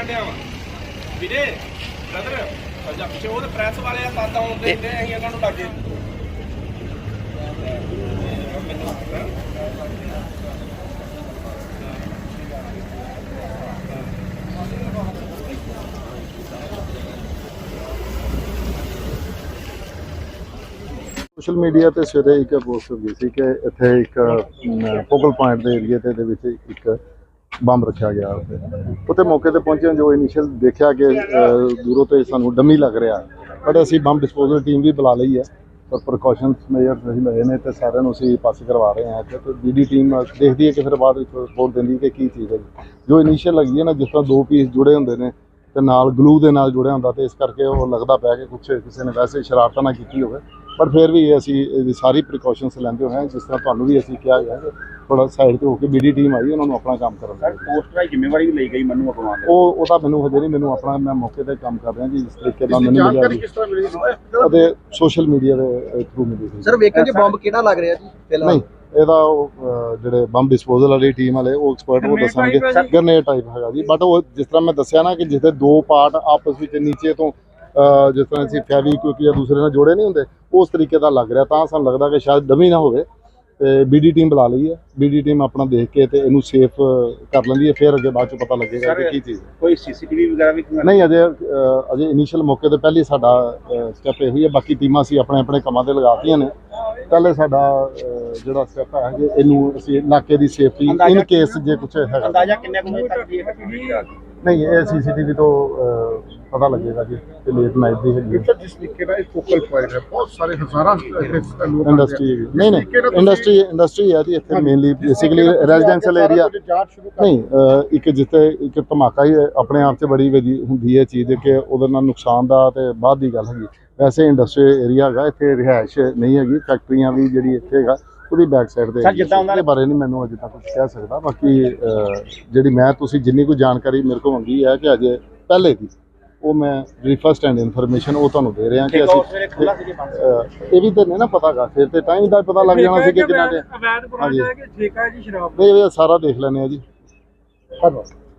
ਵੀਰੇ ਬ੍ਰਦਰ ਸੱਜਾ ਪਿੱਛੇ ਉਹ ਪ੍ਰੈਸ ਵਾਲੇ ਆ ਤਾਂ ਆਉਂਦੇ ਨੇ ਅਸੀਂ ਇਹਨਾਂ ਨੂੰ ਲੱਗੇ। ਸੋਸ਼ਲ ਮੀਡੀਆ ਤੇ ਸਵੇਰੇ ਇੱਕ ਪੋਸਟ ਹੋਈ ਸੀ ਕਿ ਇੱਥੇ ਇੱਕ ਫੋਕਲ ਪੁਆਇੰਟ ਦੇ ਏਰੀਆ ਤੇ ਦੇ ਵਿੱਚ ਇੱਕ ਬੰਬ ਰੱਖਿਆ ਗਿਆ ਉੱਥੇ। ਉੱਥੇ ਮੌਕੇ ਤੇ ਪਹੁੰਚੇ ਜੋ ਇਨੀਸ਼ੀਅਲ ਦੇਖਿਆ ਕਿ ਦੂਰੋਂ ਤੇ ਸਾਨੂੰ ਡੰਮੀ ਲੱਗ ਰਿਹਾ। ਬਟ ਅਸੀਂ ਬੰਬ ਡਿਸਪੋਜ਼ਲ ਟੀਮ ਵੀ ਬੁਲਾ ਲਈ ਹੈ। ਪਰ ਪ੍ਰੀਕਾਸ਼ਨਸ ਮੇਜਰਸ ਅਸੀਂ ਲਏ ਨੇ ਤੇ ਸਾਰਿਆਂ ਨੂੰ ਅਸੀਂ ਪਾਸ ਕਰਵਾ ਰਹੇ ਹਾਂ। ਇੱਥੇ ਤੇ ਬੀਡੀ ਟੀਮ ਦੇਖਦੀ ਹੈ ਕਿ ਫਿਰ ਬਾਅਦ ਵਿੱਚ ਰਿਪੋਰਟ ਦਿੰਦੀ ਹੈ ਕਿ ਕੀ ਚੀਜ਼ ਹੈ। ਜੋ ਇਨੀਸ਼ੀਅਲ ਲੱਗੀ ਹੈ ਨਾ, ਜਿਸ ਤਰ੍ਹਾਂ ਦੋ ਪੀਸ ਜੁੜੇ ਹੁੰਦੇ ਨੇ ਤੇ ਨਾਲ ਗਲੂ ਦੇ ਨਾਲ ਜੁੜਿਆ ਹੁੰਦਾ ਤੇ ਇਸ ਕਰਕੇ ਉਹ ਲੱਗਦਾ ਪਿਆ ਕਿ ਕੁਛ ਕਿਸੇ ਨੇ ਵੈਸੇ ਸ਼ਰਾਰਤਾਂ ਨਾ ਕੀਤੀ ਹੋਵੇ। ਪਰ ਫਿਰ ਵੀ ਅਸੀਂ ਇਹਦੀ ਸਾਰੀ ਪ੍ਰੀਕਾਸ਼ਨਸ ਲੈਂਦੇ ਹੋਏ ਹਾਂ, ਜਿਸ ਤਰ੍ਹਾਂ ਤੁਹਾਨੂੰ ਵੀ ਅਸੀਂ ਕਿਹਾ ਗਿਆ ਕਿ ਥੋੜਾ ਸਾਈਡ ਤੇ ਹੋ ਕੇ ਬੀਡੀ ਟੀਮ ਆਈ ਉਹਨਾਂ ਨੂੰ ਆਪਣਾ ਕੰਮ ਕਰਨ ਸਰ ਦਿਓ। ਪੋਸਟਰ ਦੀ ਜ਼ਿੰਮੇਵਾਰੀ ਵੀ ਲਈ ਗਈ ਮੈਨੂੰ ਅਪਮਾਨ ਦੇ। ਉਹ ਉਹਦਾ ਮੈਨੂੰ ਹਜੇ ਨਹੀਂ ਮੈਨੂੰ ਆਪਣਾ ਮੈਂ ਮੌਕੇ ਤੇ ਕੰਮ ਕਰ ਰਿਹਾ ਜੀ ਜਿਸ ਤਰੀਕੇ ਨਾਲ ਮੈਨੂੰ ਮਿਲਿਆ ਜੀ। ਕਿਸ ਤਰ੍ਹਾਂ ਮਿਲੀ ਅਤੇ ਸੋਸ਼ਲ ਮੀਡੀਆ ਦੇ ਥਰੂ ਮਿਲੀ ਸੀ। ਸਰ ਵੇਖਿਓ ਜੀ ਬੰਬ ਕਿਹੜਾ ਲੱਗ ਰਿਹਾ ਜੀ ਪਹਿਲਾਂ? ਨਹੀਂ ਇਹਦਾ ਉਹ ਅਹ, ਜਿਹੜੇ ਬੰਬ ਡਿਸਪੋਜ਼ਲ ਵਾਲੀ ਟੀਮ ਵਾਲੇ ਉਹ ਐਕਸਪਰਟ ਉਹ ਦੱਸਣਗੇ। ਗਰਨੇਡ ਟਾਈਪ ਹੈਗਾ ਜੀ ਬਟ ਉਹ ਜਿਸ ਤਰ੍ਹਾਂ ਮੈਂ ਦੱਸਿਆ ਨਾ ਕਿ ਜਿੱਥੇ ਦੋ ਪਾਰਟ ਆਪਸ ਵਿੱਚ ਨੀਚੇ ਤੋਂ ਅਹ, ਜਿਸ ਤਰ੍ਹਾਂ ਅਸੀਂ ਫੈਵੀ ਕਿਉਂਕਿ ਜਾਂ ਦੂਸਰੇ ਨਾਲ ਜੋੜੇ ਨਹੀਂ ਹੁੰਦੇ ਉਸ ਤਰੀਕੇ ਦਾ ਲੱਗ ਰਿਹਾ। ਤਾਂ ਸਾਨੂੰ ਲੱਗਦਾ ਕਿ ਸ਼ਾਇਦ ਡਮੀ ਨਾ ਹੋਵੇ। ਤੇ ਬੀਡੀ ਟੀਮ ਬੁਲਾ ਲਈ ਹੈ। ਬੀਡੀ ਟੀਮ ਆਪਣਾ ਦੇਖ ਕੇ ਤੇ ਇਹਨੂੰ ਸੇਫ ਕਰ ਲੈਂਦੀ ਹੈ ਫਿਰ ਅੱਗੇ ਬਾਅਦ ਚ ਪਤਾ ਲੱਗੇਗਾ ਕਿ ਕੀ ਚੀਜ਼ ਹੈ। ਕੋਈ ਸੀਸੀਟੀਵੀ ਵਗੈਰਾ ਵੀ ਨਹੀਂ ਅਜੇ ਅਜੇ ਇਨੀਸ਼ੀਅਲ ਮੌਕੇ ਤੇ ਪਹਿਲੀ ਸਾਡਾ ਸਟੈਪ ਇਹ ਹੀ ਹੈ। ਬਾਕੀ ਟੀਮਾਂ ਅਸੀਂ ਆਪਣੇ ਆਪਣੇ ਕੰਮਾਂ ਤੇ ਲਗਾਤੀਆਂ ਨੇ। ਪਹਿਲੇ ਸਾਡਾ ਜਿਹੜਾ ਸਟੈਪ ਹੈ ਇਹਨੂੰ ਅਸੀਂ ਇਲਾਕੇ ਦੀ ਸੇਫਟੀ ਇਨ ਕੇਸ ਜੇ ਕੁਝ ਹੈਗਾ। ਅੰਦਾਜ਼ਾ ਕਿੰਨੇ ਕੁ ਵਜੇ ਤੱਕ ਦੀ ਹੈ ਨਹੀਂ ਇਹ ਸੀਸੀਟੀਵੀ ਤੋਂ ਅਹ, ਪਤਾ ਲੱਗੇਗਾ ਜੀ ਕਿ ਲੇਟ ਨਾਈਟ ਦੀ ਹੈਗੀ ਇੱਥੇ ਜਿਸ ਤਰੀਕੇ ਦਾ ਇਹ ਫੋਕਲ ਪੁਆਇੰਟ ਹੈ ਬਹੁਤ ਸਾਰੇ ਹਜ਼ਾਰਾਂ ਇੱਥੇ ਲੋਕ ਇੰਡਸਟਰੀ ਨਹੀਂ ਨਹੀਂ ਇੰਡਸਟਰੀ ਇੰਡਸਟਰੀ ਹੈ ਜੀ ਇੱਥੇ ਮੇਨਲੀ ਬੇਸਿਕਲੀ ਰੈਜ਼ੀਡੈਂਸ਼ੀਅਲ ਏਰੀਆ ਜਾਂਚ ਸ਼ੁਰੂ ਕਰ ਨਹੀਂ ਅਹ, ਇੱਕ ਜਿੱਥੇ ਇੱਕ ਧਮਾਕਾ ਹੀ ਆਪਣੇ ਆਪ 'ਚ ਬੜੀ ਵਧੀ ਹੁੰਦੀ ਹੈ ਚੀਜ਼ ਕਿ ਉਹਦੇ ਨਾਲ ਨੁਕਸਾਨ ਦਾ ਤੇ ਬਾਅਦ ਦੀ ਗੱਲ ਹੈਗੀ। ਵੈਸੇ ਇੰਡਸਟਰੀ ਏਰੀਆ ਹੈਗਾ ਇੱਥੇ ਰਿਹਾਇਸ਼ ਨਹੀਂ ਹੈਗੀ ਫੈਕਟਰੀਆਂ ਵੀ ਜਿਹੜੀ ਇੱਥੇ ਹੈਗਾ ਉਹਦੀ ਬੈਕ ਸਾਈਡ ਤੇ ਸਰ। ਜਿੱਦਾਂ ਉਹਨਾਂ ਬਾਰੇ ਨਹੀਂ ਮੈਨੂੰ ਅਜੇ ਤੱਕ ਕੁਝ ਕਹਿ ਸਕਦਾ ਬਾਕੀ ਜਿਹੜੀ ਮੈਂ ਤੁਸੀਂ ਜਿੰਨੀ ਕੋਈ ਜਾਣਕਾਰੀ ਮੇਰੇ ਕੋਲ ਮੰਗੀ ਹੈ ਕਿ ਅਜੇ ਪਹਿਲੇ ਦੀ ਉਹ ਮੈਂ ਜਿਹੜੀ ਫਸਟ ਹੈਂਡ ਇਨਫੋਰਮੇਸ਼ਨ ਉਹ ਤੁਹਾਨੂੰ ਦੇ ਰਿਹਾ ਕਿ ਅਸੀਂ ਇਹ ਵੀ ਤਾਂ ਨਹੀਂ ਨਾ ਪਤਾਗਾ ਫਿਰ ਤੇ ਟਾਈਮ ਦਾ ਪਤਾ ਲੱਗ ਜਾਣਾ ਸੀ ਕਿ ਕਿੰਨਾ ਦੇ ਹਾਂਜੀ। ਹੈ ਕਿ ਠੇਕਾ ਹੈ ਜੀ ਸ਼ਰਾਬ ਨਹੀਂ ਇਹ ਸਾਰਾ ਦੇਖ ਲੈਣੇ ਆ ਜੀ ਧੰਨਵਾਦ